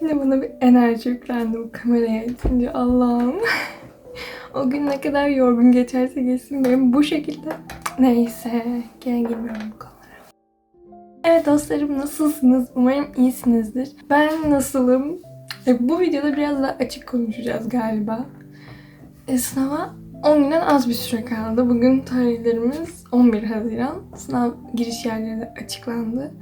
Yine bana bir enerji yüklendi bu kameraya açınca Allah'ım. o gün ne kadar yorgun geçerse geçsin benim bu şekilde. Neyse gene girmiyorum bu konulara. Evet dostlarım nasılsınız? Umarım iyisinizdir. Ben nasılım? E, bu videoda biraz daha açık konuşacağız galiba. E, sınava 10 günden az bir süre kaldı. Bugün tarihlerimiz 11 Haziran. Sınav giriş yerleri de açıklandı.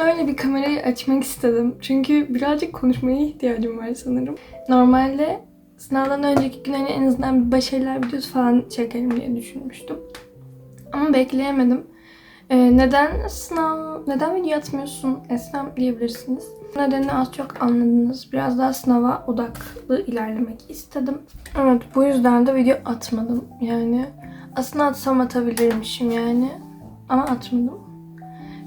Öyle bir kamerayı açmak istedim. Çünkü birazcık konuşmaya ihtiyacım var sanırım. Normalde sınavdan önceki gün hani en azından bir başarılar videosu falan çekerim diye düşünmüştüm. Ama bekleyemedim. Ee, neden sınav, neden video atmıyorsun Esnem diyebilirsiniz. Nedenini az çok anladınız. Biraz daha sınava odaklı ilerlemek istedim. Evet bu yüzden de video atmadım yani. Aslında atsam atabilirmişim yani. Ama atmadım.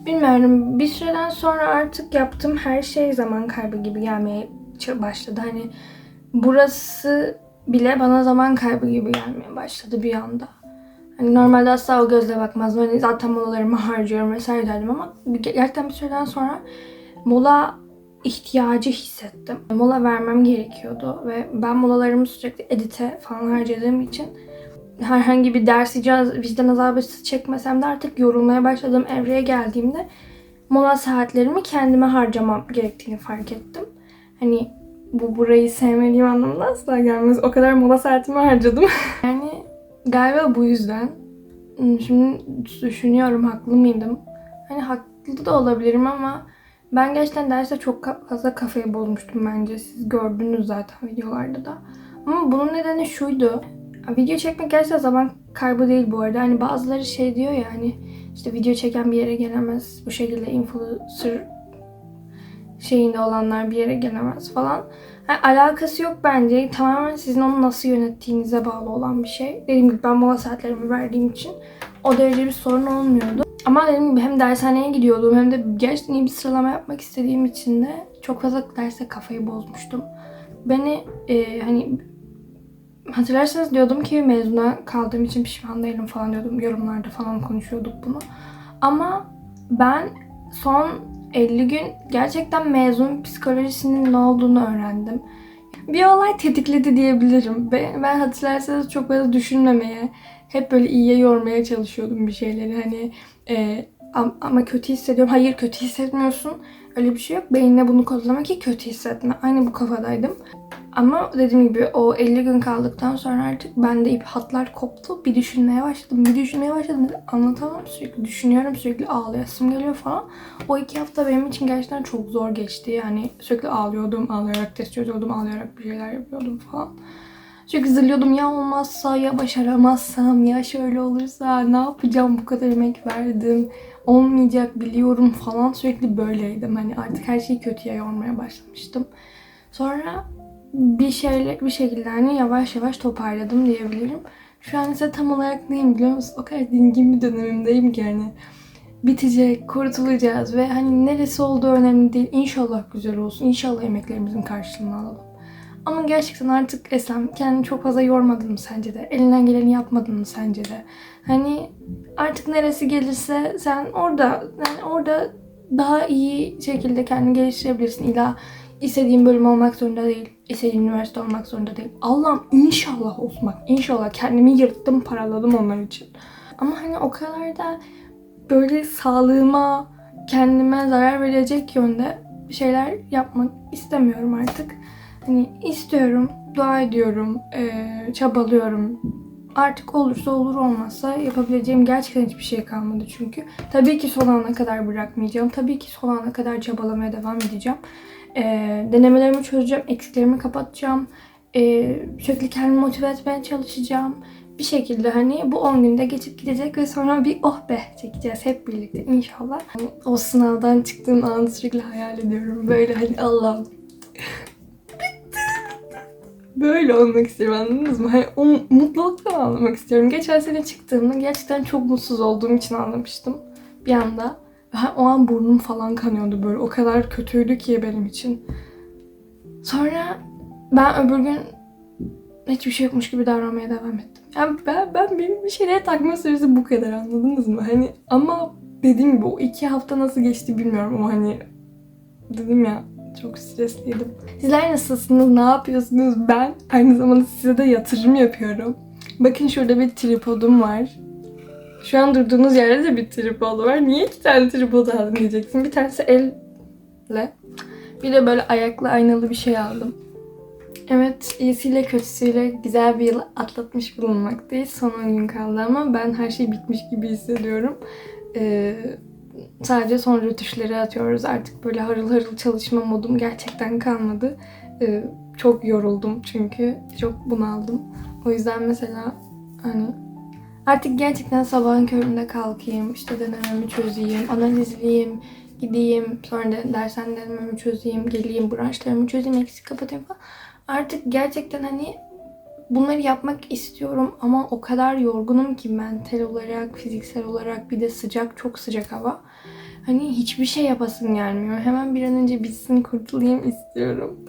Bilmiyorum. Bir süreden sonra artık yaptığım her şey zaman kaybı gibi gelmeye başladı. Hani burası bile bana zaman kaybı gibi gelmeye başladı bir anda. Hani normalde asla o gözle bakmazdım. Hani zaten molalarımı harcıyorum vesaire derdim ama gerçekten bir süreden sonra mola ihtiyacı hissettim. Mola vermem gerekiyordu ve ben molalarımı sürekli edite falan harcadığım için herhangi bir ders icaz, vicdan azabı çekmesem de artık yorulmaya başladığım evreye geldiğimde mola saatlerimi kendime harcamam gerektiğini fark ettim. Hani bu burayı sevmediğim anlamına asla gelmez. O kadar mola saatimi harcadım. yani galiba bu yüzden. Hmm, Şimdi düşünüyorum haklı mıydım? Hani haklı da olabilirim ama ben gerçekten derste çok fazla kafayı bozmuştum bence. Siz gördünüz zaten videolarda da. Ama bunun nedeni şuydu. Video çekmek gerçekten zaman kaybı değil bu arada. Hani bazıları şey diyor ya hani işte video çeken bir yere gelemez. Bu şekilde influencer şeyinde olanlar bir yere gelemez falan. Yani alakası yok bence. Tamamen sizin onu nasıl yönettiğinize bağlı olan bir şey. Dediğim gibi ben mola saatlerimi verdiğim için o derece bir sorun olmuyordu. Ama dediğim gibi hem dershaneye gidiyordum hem de gerçekten iyi bir sıralama yapmak istediğim için de çok fazla derste kafayı bozmuştum. Beni e, hani hatırlarsanız diyordum ki mezuna kaldığım için pişman değilim falan diyordum. Yorumlarda falan konuşuyorduk bunu. Ama ben son 50 gün gerçekten mezun psikolojisinin ne olduğunu öğrendim. Bir olay tetikledi diyebilirim. Ben, hatırlarsanız çok fazla düşünmemeye, hep böyle iyiye yormaya çalışıyordum bir şeyleri. Hani e, ama kötü hissediyorum. Hayır kötü hissetmiyorsun. Öyle bir şey yok. Beynine bunu kodlama ki kötü hissetme. Aynı bu kafadaydım. Ama dediğim gibi o 50 gün kaldıktan sonra artık bende ip hatlar koptu. Bir düşünmeye başladım. Bir düşünmeye başladım. Anlatamam sürekli. Düşünüyorum sürekli ağlayasım geliyor falan. O iki hafta benim için gerçekten çok zor geçti. Yani sürekli ağlıyordum. Ağlayarak test çözüyordum. Ağlayarak bir şeyler yapıyordum falan. Sürekli zırlıyordum ya olmazsa ya başaramazsam ya şöyle olursa ne yapacağım bu kadar emek verdim. Olmayacak biliyorum falan sürekli böyleydim. Hani artık her şeyi kötüye yormaya başlamıştım. Sonra bir şeyle bir şekilde hani yavaş yavaş toparladım diyebilirim. Şu an ise tam olarak neyim biliyor musun? O kadar dingin bir dönemimdeyim ki hani bitecek, kurtulacağız ve hani neresi olduğu önemli değil. İnşallah güzel olsun. İnşallah emeklerimizin karşılığını alalım. Ama gerçekten artık Eslem kendini çok fazla yormadın mı sence de? Elinden geleni yapmadın mı sence de? Hani artık neresi gelirse sen orada yani orada daha iyi şekilde kendini geliştirebilirsin. İlla istediğin bölüm olmak zorunda değil. istediğin üniversite olmak zorunda değil. Allah'ım inşallah olsun bak. İnşallah kendimi yırttım paraladım onlar için. Ama hani o kadar da böyle sağlığıma, kendime zarar verecek yönde şeyler yapmak istemiyorum artık. Hani istiyorum, dua ediyorum, eee, çabalıyorum. Artık olursa olur olmazsa yapabileceğim gerçekten hiçbir şey kalmadı çünkü. Tabii ki son ana kadar bırakmayacağım. Tabii ki son ana kadar çabalamaya devam edeceğim. Eee, denemelerimi çözeceğim, eksiklerimi kapatacağım. Eee, sürekli kendimi motive etmeye çalışacağım. Bir şekilde hani bu 10 günde geçip gidecek ve sonra bir oh be çekeceğiz hep birlikte inşallah. Hani o sınavdan çıktığım anı sürekli hayal ediyorum. Böyle hani Allah'ım böyle olmak istiyorum anladınız mı? Hani o mutluluktan ağlamak istiyorum. Geçen sene çıktığımda gerçekten çok mutsuz olduğum için ağlamıştım bir anda. O an burnum falan kanıyordu böyle. O kadar kötüydü ki benim için. Sonra ben öbür gün hiçbir şey yokmuş gibi davranmaya devam ettim. Yani ben, ben benim bir şeylere takma süresi bu kadar anladınız mı? Hani ama dediğim gibi o iki hafta nasıl geçti bilmiyorum ama hani dedim ya çok stresliydim. Sizler nasılsınız? Ne yapıyorsunuz? Ben aynı zamanda size de yatırım yapıyorum. Bakın şurada bir tripodum var. Şu an durduğunuz yerde de bir tripod var. Niye iki tane tripod aldın diyeceksin. Bir tanesi elle. Bir de böyle ayaklı aynalı bir şey aldım. Evet, iyisiyle kötüsüyle güzel bir yıl atlatmış bulunmaktayız. Son 10 gün kaldı ama ben her şey bitmiş gibi hissediyorum. Ee, sadece son rötuşları atıyoruz. Artık böyle harıl harıl çalışma modum gerçekten kalmadı. Ee, çok yoruldum çünkü. Çok bunaldım. O yüzden mesela hani artık gerçekten sabahın köründe kalkayım, işte denememi çözeyim, analizleyeyim, gideyim, sonra da dersen denememi çözeyim, geleyim, branşlarımı çözeyim, eksik kapatayım falan. Artık gerçekten hani bunları yapmak istiyorum ama o kadar yorgunum ki mental olarak, fiziksel olarak bir de sıcak, çok sıcak hava. Hani hiçbir şey yapasım gelmiyor. Hemen bir an önce bitsin, kurtulayım istiyorum.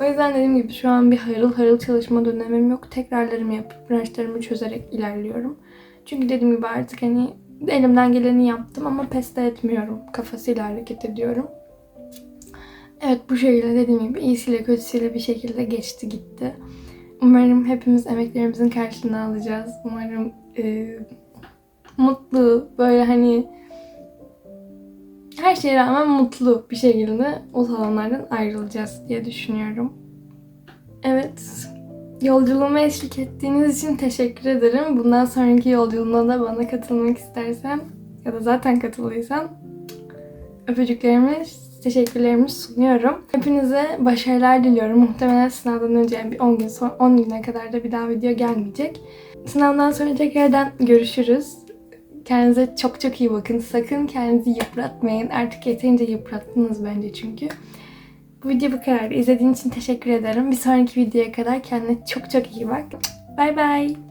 O yüzden dediğim gibi şu an bir harıl harıl çalışma dönemim yok. Tekrarlarımı yapıp branşlarımı çözerek ilerliyorum. Çünkü dediğim gibi artık hani elimden geleni yaptım ama pes etmiyorum. Kafasıyla hareket ediyorum. Evet bu şekilde dediğim gibi iyisiyle kötüsüyle bir şekilde geçti gitti. Umarım hepimiz emeklerimizin karşılığını alacağız. Umarım e, mutlu böyle hani her şeye rağmen mutlu bir şekilde o salonlardan ayrılacağız diye düşünüyorum. Evet. Yolculuğuma eşlik ettiğiniz için teşekkür ederim. Bundan sonraki yolculuğuna da bana katılmak istersen ya da zaten katıldıysan öpücüklerimi, teşekkürlerimi sunuyorum. Hepinize başarılar diliyorum. Muhtemelen sınavdan önce bir 10 gün sonra 10 güne kadar da bir daha video gelmeyecek. Sınavdan sonra tekrardan görüşürüz. Kendinize çok çok iyi bakın. Sakın kendinizi yıpratmayın. Artık yeterince yıprattınız bence çünkü. Bu video bu kadar. İzlediğin için teşekkür ederim. Bir sonraki videoya kadar kendine çok çok iyi bak. Bay bay.